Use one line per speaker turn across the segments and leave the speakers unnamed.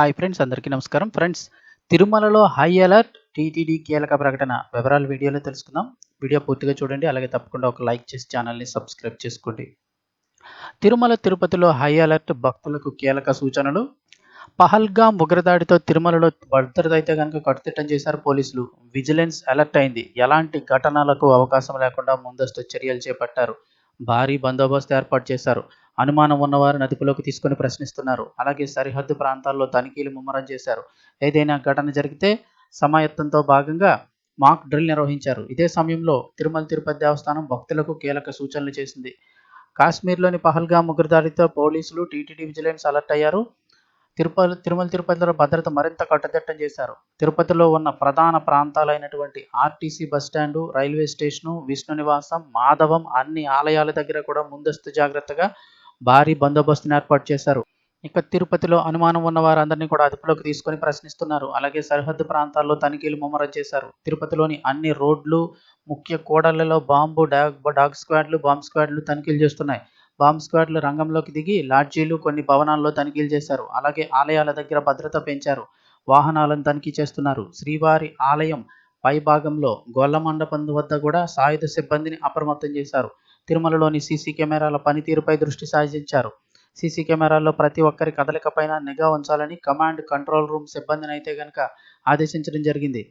Hi friends అందరికీ నమస్కారం. Friends తిరుమలలో హై అలర్ట్ టీటీడీ కీలక ప్రకటన వివరాలు వీడియోలో తెలుసుకుందాం. వీడియో పూర్తిగా చూడండి అలాగే తప్పకుండా ఒక లైక్ చేసి ఛానల్ని సబ్స్క్రైబ్ చేసుకోండి. తిరుమల తిరుపతిలో హై అలర్ట్ భక్తులకు కీలక సూచనలు. పహల్గాం ఉగ్రదాడితో తిరుమలలో భద్రతైతే కనుక కట్టుదిట్టం చేశారు పోలీసులు. విజిలెన్స్ అలర్ట్ అయింది. ఎలాంటి ఘటనలకు అవకాశం లేకుండా ముందస్తు చర్యలు చేపట్టారు. భారీ బందోబస్తు ఏర్పాటు చేశారు. అనుమానం ఉన్నవారిని అదుపులోకి తీసుకొని ప్రశ్నిస్తున్నారు. అలాగే సరిహద్దు ప్రాంతాల్లో తనిఖీలు ముమ్మరం చేశారు. ఏదైనా ఘటన జరిగితే సమాయత్తంతో భాగంగా మాక్ డ్రిల్ నిర్వహించారు. ఇదే సమయంలో తిరుమల తిరుపతి దేవస్థానం భక్తులకు కీలక సూచనలు చేసింది. కాశ్మీర్లోని పహల్గా ముగ్గురుదారితో పోలీసులు టీటీడీ విజిలెన్స్ అలర్ట్ అయ్యారు. తిరుపతి తిరుమల తిరుపతిలో భద్రత మరింత కట్టుదిట్టం చేశారు. తిరుపతిలో ఉన్న ప్రధాన ప్రాంతాలైనటువంటి RTC bus stand railway station Vishnu Nivasam Madhavam అన్ని ఆలయాల దగ్గర కూడా ముందస్తు జాగ్రత్తగా భారీ బందోబస్తును ఏర్పాటు చేశారు. ఇక తిరుపతిలో అనుమానం ఉన్న వారందరినీ కూడా అదుపులోకి తీసుకొని ప్రశ్నిస్తున్నారు. అలాగే సరిహద్దు ప్రాంతాల్లో తనిఖీలు ముమ్మరం చేశారు. తిరుపతిలోని అన్ని రోడ్లు ముఖ్య కూడళ్ళలో బాంబు డాగ్ డాగ్ స్క్వాడ్లు బాంబ్ స్క్వాడ్లు తనిఖీలు చేస్తున్నాయి. బాంబ్ స్క్వాడ్లు రంగంలోకి దిగి లాడ్జీలు కొన్ని భవనాల్లో తనిఖీలు చేశారు. అలాగే ఆలయాల దగ్గర భద్రత పెంచారు. వాహనాలను తనిఖీ చేస్తున్నారు. శ్రీవారి ఆలయం పై భాగంలో గొల్ల మండపం వద్ద కూడా సాయుధ సిబ్బందిని అప్రమత్తం చేశారు. తిరుమలలోని సీసీ కెమెరాల పనితీరుపై దృష్టి సాధించారు సీసీ కెమెరాల్లో ప్రతి ఒక్కరి కదలికపైన నిఘా ఉంచాలని కమాండ్ కంట్రోల్ రూమ్ సిబ్బందిని అయితే కనుక ఆదేశించడం జరిగింది.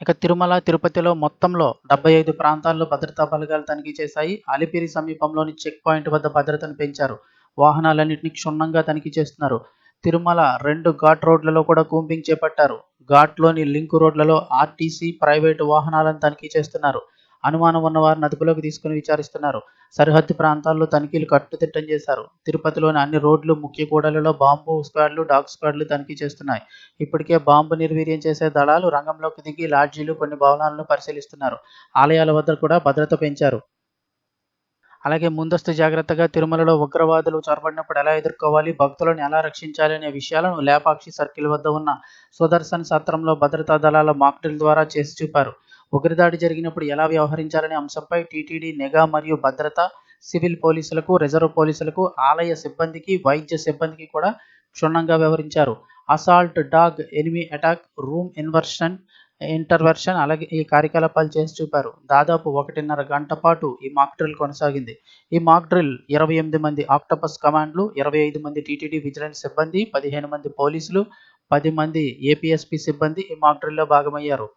ఇక తిరుమల తిరుపతిలో మొత్తంలో డెబ్బై ఐదు ప్రాంతాల్లో భద్రతా బలగాలు తనిఖీ చేశాయి. అలిపిరి సమీపంలోని చెక్ పాయింట్ వద్ద భద్రతను పెంచారు. వాహనాలన్నింటినీ క్షుణ్ణంగా తనిఖీ చేస్తున్నారు. తిరుమల రెండు ఘాట్ రోడ్లలో కూడా కూంపింగ్ చేపట్టారు. ఘాట్లోని లింక్ రోడ్లలో ఆర్టీసీ ప్రైవేటు వాహనాలను తనిఖీ చేస్తున్నారు. అనుమానం ఉన్న వారిని అదుపులోకి తీసుకుని విచారిస్తున్నారు. సరిహద్దు ప్రాంతాల్లో తనిఖీలు కట్టుదిట్టం చేశారు. తిరుపతిలోని అన్ని రోడ్లు ముఖ్య కూడలలో బాంబు స్క్వాడ్లు డాగ్ స్క్వాడ్లు తనిఖీ చేస్తున్నాయి. ఇప్పటికే బాంబు నిర్వీర్యం చేసే దళాలు రంగంలోకి దిగి లాడ్జీలు కొన్ని భవనాలను పరిశీలిస్తున్నారు. ఆలయాల వద్ద కూడా భద్రత పెంచారు. అలాగే ముందస్తు జాగ్రత్తగా తిరుమలలో ఉగ్రవాదులు చొరబడినప్పుడు ఎలా ఎదుర్కోవాలి భక్తులను ఎలా రక్షించాలి అనే విషయాలను లేపాక్షి సర్కిల్ వద్ద ఉన్న సుదర్శన్ సత్రంలో భద్రతా దళాల మాక్డ్రిల్ ద్వారా చేసి చూపారు. ఉగ్రదాడి జరిగినప్పుడు ఎలా వ్యవహరించాలనే అంశంపై టీటీడీ నిఘా మరియు భద్రత సివిల్ పోలీసులకు రిజర్వ్ పోలీసులకు ఆలయ సిబ్బందికి వైద్య సిబ్బందికి కూడా క్షుణ్ణంగా వ్యవహరించారు. Assault dog enemy attack room inversion intervention అలాగే ఈ కార్యకలాపాలు చేసి చూపారు. దాదాపు ఒకటిన్నర గంట పాటు ఈ మాక్ డ్రిల్ కొనసాగింది. ఈ మాక్ డ్రిల్ ఇరవై ఎనిమిది మంది ఆక్టోపస్ కమాండ్లు ఇరవై ఐదు మంది టీటీడీ విజిలెన్స్ సిబ్బంది పదిహేను మంది పోలీసులు పది మంది ఏపీఎస్పీ సిబ్బంది ఈ మాక్ డ్రిల్లో భాగమయ్యారు.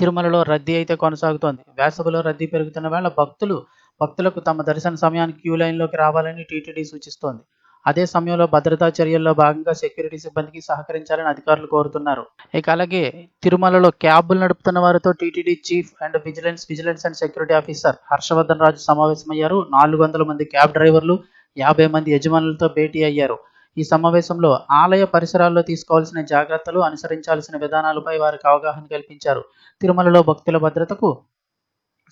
తిరుమలలో రద్దీ అయితే కొనసాగుతోంది. వేసవిలో రద్దీ పెరుగుతున్న వేళ భక్తులు భక్తులకు తమ దర్శన సమయానికి క్యూ లైన్లోకి రావాలని టీటీడీ సూచిస్తోంది. అదే సమయంలో భద్రతా చర్యల్లో భాగంగా సెక్యూరిటీ సిబ్బందికి సహకరించాలని అధికారులు కోరుతున్నారు. ఇక అలాగే తిరుమలలో క్యాబులు నడుపుతున్న వారితో TTD chief and vigilance vigilance and security officer Harshavardhan Raju సమావేశమయ్యారు. నాలుగు వందల మంది క్యాబ్ డ్రైవర్లు యాభై మంది యజమానులతో భేటీ అయ్యారు. ఈ సమావేశంలో ఆలయ పరిసరాల్లో తీసుకోవాల్సిన జాగ్రత్తలు అనుసరించాల్సిన విధానాలపై వారికి అవగాహన కల్పించారు. తిరుమలలో భక్తుల భద్రతకు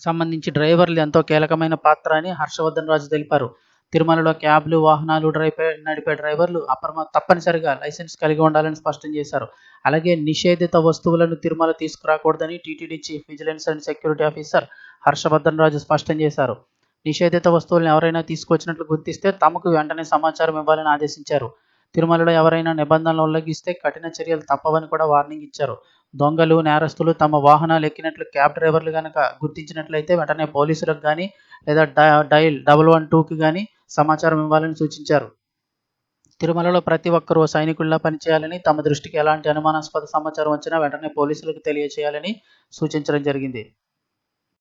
సంబంధించి డ్రైవర్లు ఎంతో కీలకమైన పాత్ర అని హర్షవర్ధన్ రాజు తెలిపారు. తిరుమలలో క్యాబ్లు వాహనాలు డ్రైపే నడిపే డ్రైవర్లు అప్రమ తప్పనిసరిగా లైసెన్స్ కలిగి ఉండాలని స్పష్టం చేశారు. అలాగే నిషేధిత వస్తువులను Tirumala తీసుకురాకూడదని TTD chief vigilance and security officer Harshavardhan Raju స్పష్టం చేశారు. నిషేధిత వస్తువులను ఎవరైనా తీసుకొచ్చినట్లు గుర్తిస్తే తమకు వెంటనే సమాచారం ఇవ్వాలని ఆదేశించారు. తిరుమలలో ఎవరైనా నిబంధనలు ఉల్లంఘిస్తే కఠిన చర్యలు తప్పవని కూడా వార్నింగ్ ఇచ్చారు. దొంగలు నేరస్తులు తమ వాహనాలు ఎక్కినట్లు క్యాబ్ డ్రైవర్లు కనుక గుర్తించినట్లయితే వెంటనే పోలీసులకు కానీ లేదా డైల్ డబల్ వన్ టూకి కానీ సమాచారం ఇవ్వాలని సూచించారు. తిరుమలలో ప్రతి ఒక్కరూ సైనికుల్లా పనిచేయాలని తమ దృష్టికి ఎలాంటి అనుమానాస్పద సమాచారం వచ్చినా వెంటనే పోలీసులకు తెలియచేయాలని సూచించడం జరిగింది.